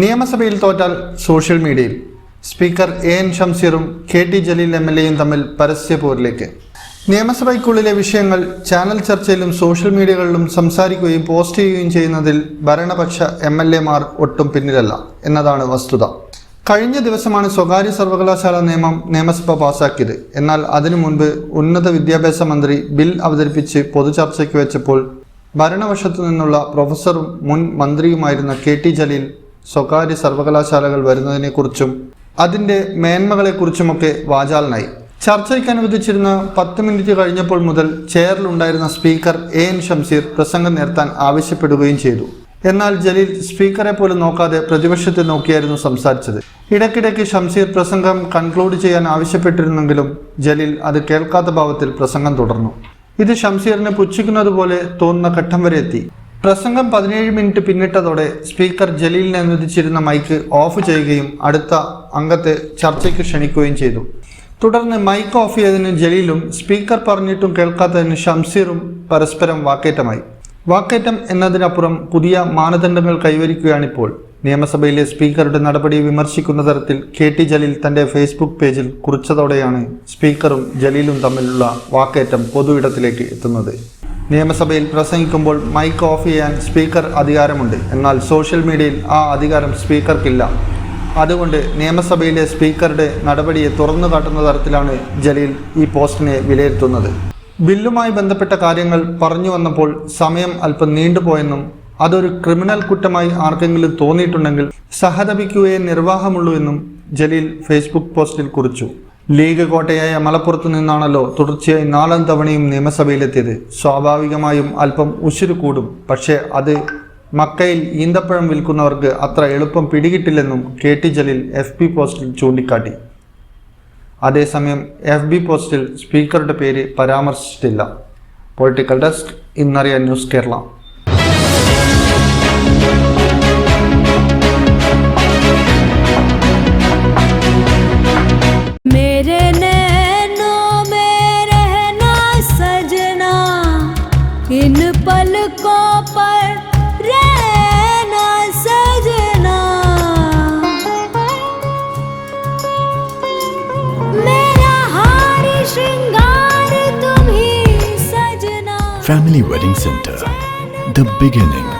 നിയമസഭയിൽ തോറ്റാൽ സോഷ്യൽ മീഡിയയിൽ. Speaker A N ഷംസീറും K T Jaleel M L എയും തമ്മിൽ പരസ്യ പോരിലേക്ക്. നിയമസഭയ്ക്കുള്ളിലെ വിഷയങ്ങൾ ചാനൽ ചർച്ചയിലും സോഷ്യൽ മീഡിയകളിലും സംസാരിക്കുകയും പോസ്റ്റ് ചെയ്യുകയും ചെയ്യുന്നതിൽ ഭരണപക്ഷ എം എൽ എമാർ ഒട്ടും പിന്നിലല്ല എന്നതാണ് വസ്തുത. കഴിഞ്ഞ ദിവസമാണ് സ്വകാര്യ സർവകലാശാല നിയമം നിയമസഭ പാസാക്കിയത്. എന്നാൽ അതിനു മുൻപ് ഉന്നത വിദ്യാഭ്യാസ മന്ത്രി ബിൽ അവതരിപ്പിച്ച് പൊതുചർച്ചയ്ക്ക് വെച്ചപ്പോൾ ഭരണപക്ഷത്തു നിന്നുള്ള പ്രൊഫസറും മുൻ മന്ത്രിയുമായിരുന്ന കെ ടി ജലീൽ സ്വകാര്യ സർവകലാശാലകൾ വരുന്നതിനെക്കുറിച്ചും അതിന്റെ മേന്മകളെക്കുറിച്ചുമൊക്കെ വാചാലനായി. ചർച്ചയ്ക്ക് അനുവദിച്ചിരുന്ന പത്ത് മിനിറ്റ് കഴിഞ്ഞപ്പോൾ മുതൽ ചെയറിലുണ്ടായിരുന്ന സ്പീക്കർ എ എൻ ഷംസീർ പ്രസംഗം നിർത്താൻ ആവശ്യപ്പെടുകയും ചെയ്തു. എന്നാൽ ജലീൽ സ്പീക്കറെ പോലും നോക്കാതെ പ്രതിപക്ഷത്തെ നോക്കിയായിരുന്നു സംസാരിച്ചത്. ഇടയ്ക്കിടയ്ക്ക് ഷംസീർ പ്രസംഗം കൺക്ലൂഡ് ചെയ്യാൻ ആവശ്യപ്പെട്ടിരുന്നെങ്കിലും ജലീൽ അത് കേൾക്കാത്ത ഭാവത്തിൽ പ്രസംഗം തുടർന്നു. ഇത് ഷംസീറിനെ പുച്ഛിക്കുന്നത് പോലെ തോന്നുന്ന ഘട്ടം വരെ എത്തി. പ്രസംഗം പതിനേഴ് മിനിറ്റ് പിന്നിട്ടതോടെ സ്പീക്കർ ജലീലിനെ അനുവദിച്ചിരുന്ന മൈക്ക് ഓഫ് ചെയ്യുകയും അടുത്ത അംഗത്തെ ചർച്ചയ്ക്ക് ക്ഷണിക്കുകയും ചെയ്തു. തുടർന്ന് മൈക്ക് ഓഫ് ചെയ്തതിന് ജലീലും സ്പീക്കർ പറഞ്ഞിട്ടും കേൾക്കാത്തതിന് ഷംസീറും പരസ്പരം വാക്കേറ്റമായി. വാക്കേറ്റം എന്നതിനപ്പുറം പുതിയ മാനദണ്ഡങ്ങൾ കൈവരിക്കുകയാണിപ്പോൾ. നിയമസഭയിലെ സ്പീക്കറുടെ നടപടി വിമർശിക്കുന്ന തരത്തിൽ കെ ടി ജലീൽ തന്റെ ഫേസ്ബുക്ക് പേജിൽ കുറിച്ചതോടെയാണ് സ്പീക്കറും ജലീലും തമ്മിലുള്ള വാക്കേറ്റം പൊതു ഇടത്തിലേക്ക് എത്തുന്നത്. നിയമസഭയിൽ പ്രസംഗിക്കുമ്പോൾ മൈക്ക് ഓഫ് ചെയ്യാൻ സ്പീക്കർ അധികാരമുണ്ട്. എന്നാൽ സോഷ്യൽ മീഡിയയിൽ ആ അധികാരം സ്പീക്കർക്കില്ല. അതുകൊണ്ട് നിയമസഭയിലെ സ്പീക്കറുടെ നടപടിയെ തുറന്നു കാട്ടുന്ന തരത്തിലാണ് ജലീൽ ഈ പോസ്റ്റിനെ വിലയിരുത്തുന്നത്. ബില്ലുമായി ബന്ധപ്പെട്ട കാര്യങ്ങൾ പറഞ്ഞു വന്നപ്പോൾ സമയം അല്പം നീണ്ടുപോയെന്നും അതൊരു ക്രിമിനൽ കുറ്റമായി ആർക്കെങ്കിലും തോന്നിയിട്ടുണ്ടെങ്കിൽ സഹതപിക്കുകയെ നിർവാഹമുള്ളൂ എന്നും ജലീൽ ഫേസ്ബുക്ക് പോസ്റ്റിൽ കുറിച്ചു. ലീഗ് കോട്ടയായ മലപ്പുറത്ത് നിന്നാണല്ലോ തുടർച്ചയായി നാലാം തവണയും നിയമസഭയിലെത്തിയത്. സ്വാഭാവികമായും അല്പം ഉശിരു കൂടും. പക്ഷേ അത് മക്കയിൽ ഈന്തപ്പഴം വിൽക്കുന്നവർക്ക് അത്ര എളുപ്പം പിടികിട്ടില്ലെന്നും K T Jaleel F B പോസ്റ്റിൽ ചൂണ്ടിക്കാട്ടി. അതേസമയം എഫ് ബി പോസ്റ്റിൽ സ്പീക്കറുടെ പേര് പരാമർശിച്ചിട്ടില്ല. Political desk Innariya news Kerala. इन पलकों पर रहना, सजना। मेरा हार, श्रृंगार तुम्ही सजना। Family wedding centre the beginning